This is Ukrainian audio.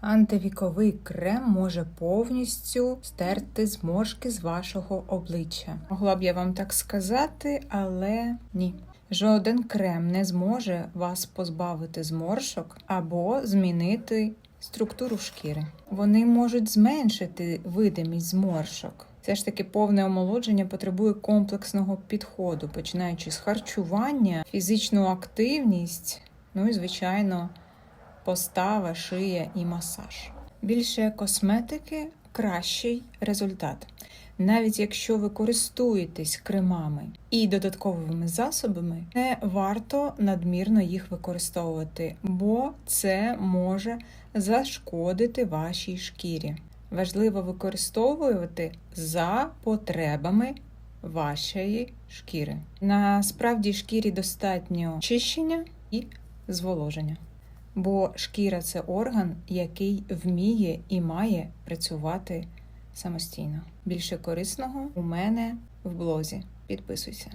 Антивіковий крем може повністю стерти зморшки з вашого обличчя. Могла б я вам так сказати, але ні. Жоден крем не зможе вас позбавити зморшок або змінити структуру шкіри. Вони можуть зменшити видимість зморшок. Все ж таки повне омолодження потребує комплексного підходу, починаючи з харчування, фізичну активність, ну і звичайно, постава, шия і масаж. Більше косметики кращий результат. Навіть якщо ви користуєтесь кремами і додатковими засобами, не варто надмірно їх використовувати, бо це може зашкодити вашій шкірі. Важливо використовувати за потребами вашої шкіри. Насправді шкірі достатньо чищення і зволоження. Бо шкіра це орган, який вміє і має працювати самостійно. Більше корисного у мене в блозі. Підписуйся.